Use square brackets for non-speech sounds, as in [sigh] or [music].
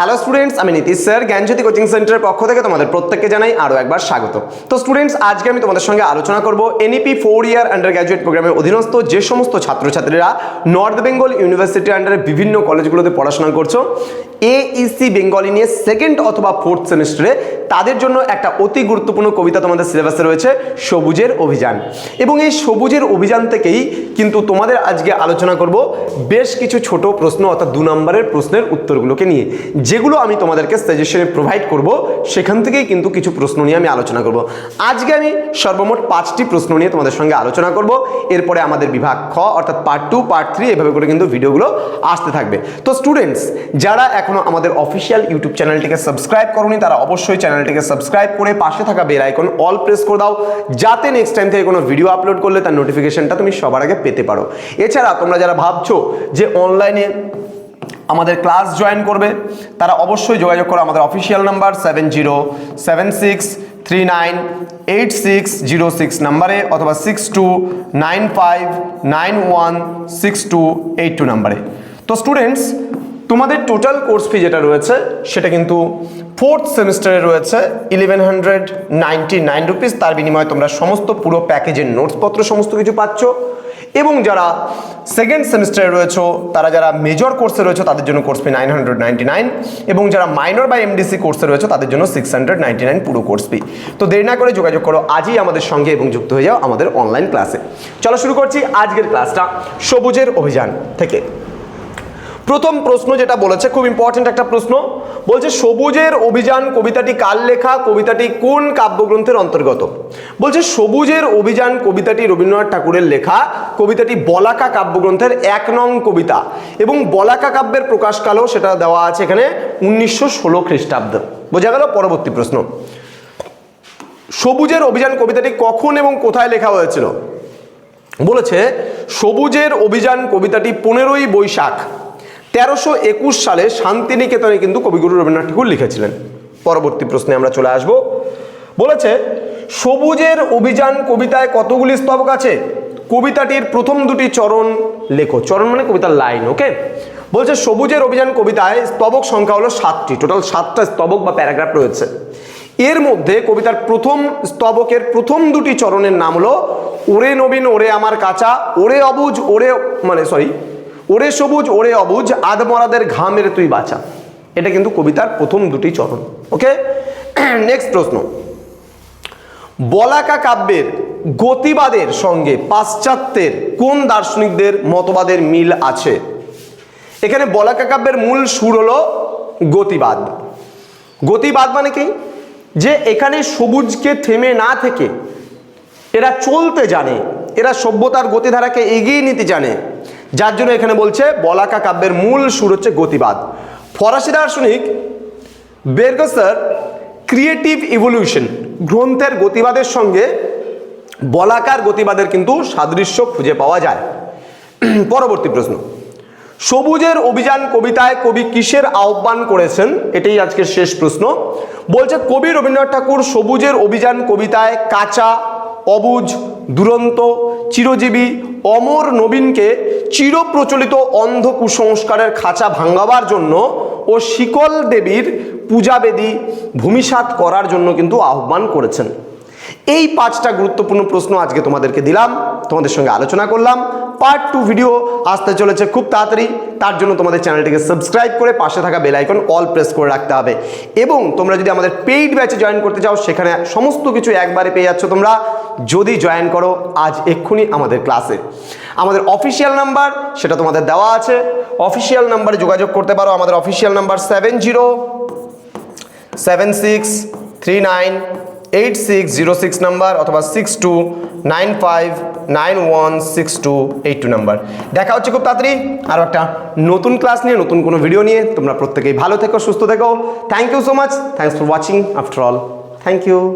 Hello students আমি Nitish sir জ্ঞানজ্যোতি coaching সেন্টারের পক্ষ থেকে তোমাদের প্রত্যেককে জানাই আরও একবার স্বাগত। তো স্টুডেন্টস আজকে আমি তোমাদের সঙ্গে আলোচনা করব NEP four year undergraduate প্রোগ্রামের অধীনস্থ যে সমস্ত ছাত্রছাত্রীরা নর্থ বেঙ্গল ইউনিভার্সিটির আন্ডারে বিভিন্ন কলেজগুলোতে পড়াশোনা করছ। এইসি বেঙ্গলি নিয়ে সেকেন্ড অথবা ফোর্থ সেমিস্টারে তাদের জন্য একটা অতি গুরুত্বপূর্ণ কবিতা তোমাদের সিলেবাসে রয়েছে, সবুজের অভিযান। এবং এই সবুজের অভিযান থেকেই কিন্তু তোমাদের আজকে আলোচনা করব বেশ কিছু ছোট প্রশ্ন অর্থাৎ দু নম্বরের প্রশ্নের উত্তরগুলোকে নিয়ে। যেগুলো আমি তোমাদেরকে সাজেশনে প্রোভাইড করব, সেখান থেকেই কিন্তু কিছু প্রশ্ন নিয়ে আমি আলোচনা করব। আজকে আমি সর্বমোট পাঁচটি প্রশ্ন নিয়ে তোমাদের সঙ্গে আলোচনা করব। এরপরে আমাদের বিভাগ খ অর্থাৎ পার্ট টু পার্ট থ্রি এভাবে করে কিন্তু ভিডিওগুলো আসতে থাকবে। তো স্টুডেন্টস যারা এখনও আমাদের অফিসিয়াল ইউটিউব চ্যানেলটিকে সাবস্ক্রাইব করনি, তারা অবশ্যই চ্যানেলটিকে সাবস্ক্রাইব করে পাশে থাকা বেল আইকন অল প্রেস করে দাও, যাতে নেক্সট টাইম থেকে কোনো ভিডিও আপলোড করলে তার নোটিফিকেশনটা তুমি সবার আগে পেতে পারো। এছাড়া তোমরা যারা ভাবছ যে অনলাইনে আমাদের ক্লাস জয়েন করবে, তারা অবশ্যই যোগাযোগ করো আমাদের official number seven zero seven six three nine eight six zero six নাম্বারে অথবা six two nine five nine one six two eight two নাম্বারে তো স্টুডেন্টস তোমাদের টোটাল কোর্স ফি যেটা রয়েছে, সেটা কিন্তু ফোর্থ সেমিস্টারে রয়েছে eleven hundred ninety nine rupees তার বিনিময়ে তোমরা সমস্ত পুরো প্যাকেজের নোটসপত্র সমস্ত কিছু পাচ্ছ। এবং যারা সেকেন্ড সেমিস্টারে রয়েছে, তারা যারা মেজর কোর্সে রয়েছে, তাদের জন্য course fee nine hundred ninety nine এবং যারা মাইনর বা এমডিসি কোর্সে রয়েছে, তাদের জন্য সিক্স হান্ড্রেড নাইনটি নাইন পুরো কোর্স ফি তো দেরি না করে যোগাযোগ করো, আজই আমাদের সঙ্গে এবং যুক্ত হয়ে যাও আমাদের অনলাইন ক্লাসে চলো শুরু করছি আজকের ক্লাসটা সবুজের অভিযান থেকে। প্রথম প্রশ্ন যেটা বলেছে, খুব ইম্পর্টেন্ট একটা প্রশ্ন, বলছে সবুজের অভিযান কবিতাটি কার লেখা, কবিতাটি কোন কাব্যগ্রন্থের অন্তর্গত? বলছে সবুজের অভিযান কবিতাটি রবীন্দ্রনাথ ঠাকুরের লেখা, কবিতাটি বলাকা কাব্যগ্রন্থের এক নং কবিতা এবং বলাকা কাব্যের প্রকাশকালও সেটা দেওয়া আছে এখানে উনিশশো ষোলো খ্রিস্টাব্দ। বোঝা গেল পরবর্তী প্রশ্ন। সবুজের অভিযান কবিতাটি কখন এবং কোথায় লেখা হয়েছিল? বলেছে সবুজের অভিযান কবিতাটি পনেরোই বৈশাখ তেরোশো একুশ সালে শান্তিনিকেতনে কিন্তু কবিগুরু রবীন্দ্রনাথ ঠাকুর লিখেছিলেন। পরবর্তী প্রশ্নে আমরা চলে আসব। বলেছে, সবুজের অভিযান কবিতায় কতগুলি স্তবক আছে? কবিতাটির প্রথম দুটি চরণ লেখো। চরণ মানে কবিতার লাইন, ওকে? বলছে, সবুজের অভিযান কবিতায় স্তবক সংখ্যা হলো সাতটি। টোটাল সাতটা স্তবক বা প্যারাগ্রাফ রয়েছে। এর মধ্যে কবিতার প্রথম স্তবকের প্রথম দুটি চরণের নাম হলো, ওরে নবীন, ওরে আমার কাঁচা, ওরে অবুজ, ওরে মানে সরি ওরে সবুজ, ওরে অবুজ আদমরাদের ঘামের তুই বাঁচা। এটা কিন্তু কবিতার প্রথম দুটি চরণ, ওকে? [clears throat] নেক্সট প্রশ্ন। বলাকা কাব্যের গতিবাদের সঙ্গে পাশ্চাত্যের কোন দার্শনিকদের মতবাদের মিল আছে? এখানে বলাকা কাব্যের মূল সুর হলো গতিবাদ। গতিবাদ মানে কি? যে এখানে সবুজকে থেমে না থেকে এরা চলতে জানে, এরা সভ্যতার গতিধারাকে এগিয়ে নিতে জানে যার জন্য এখানে বলছে, বলাকা কাব্যের মূল সুর হচ্ছে গতিবাদ। ফরাসি দার্শনিক বেরগসার ক্রিয়েটিভ ইভলিউশন, গ্রন্থের গতিবাদের সঙ্গে বলাকার গতিবাদের কিন্তু সাদৃশ্য খুঁজে পাওয়া যায়। [clears throat] পরবর্তী প্রশ্ন। সবুজের অভিযান কবিতায় কবি কিসের আহ্বান করেছেন? এটাই আজকের শেষ প্রশ্ন। বলছে, কবি রবীন্দ্রনাথ ঠাকুর সবুজের অভিযান কবিতায় কাঁচা, অবুজ, দুরন্ত, চিরজীবী, অমর নবীনকে চিরপ্রচলিত অন্ধ কুসংস্কারের খাঁচা ভাঙাবার জন্য ও শিকল দেবীর পূজাবেদী ভূমিসাৎ করার জন্য কিন্তু আহ্বান করেছেন। এই পাঁচটা গুরুত্বপূর্ণ প্রশ্ন আজকে তোমাদেরকে দিলাম, তোমাদের সঙ্গে আলোচনা করলাম। পার্ট টু ভিডিও আসতে চলেছে খুব তাড়াতাড়ি, তার জন্য তোমাদের চ্যানেলটিকে সাবস্ক্রাইব করে পাশে থাকা বেল আইকন অল প্রেস করে রাখতে হবে। এবং তোমরা যদি আমাদের পেইড ব্যাচে জয়েন করতে চাও, সেখানে সমস্ত কিছু একবারে পেয়ে যাচ্ছ তোমরা। যদি জয়েন করো, আজ এক্ষুনি আমাদের ক্লাসে আমাদের অফিসিয়াল নাম্বার সেটা তোমাদের দেওয়া আছে। অফিসিয়াল নাম্বারে যোগাযোগ করতে পারো, আমাদের official number seven zero seven six three nine eight six zero six number অথবা six two nine five nine one six two eight two number দেখা হচ্ছে খুব তাড়াতাড়ি আরও একটা নতুন ক্লাস নিয়ে, নতুন কোনো ভিডিও নিয়ে। তোমরা প্রত্যেকেই ভালো থেকো, সুস্থ থেকো। Thank you so much thanks for watching after all thank you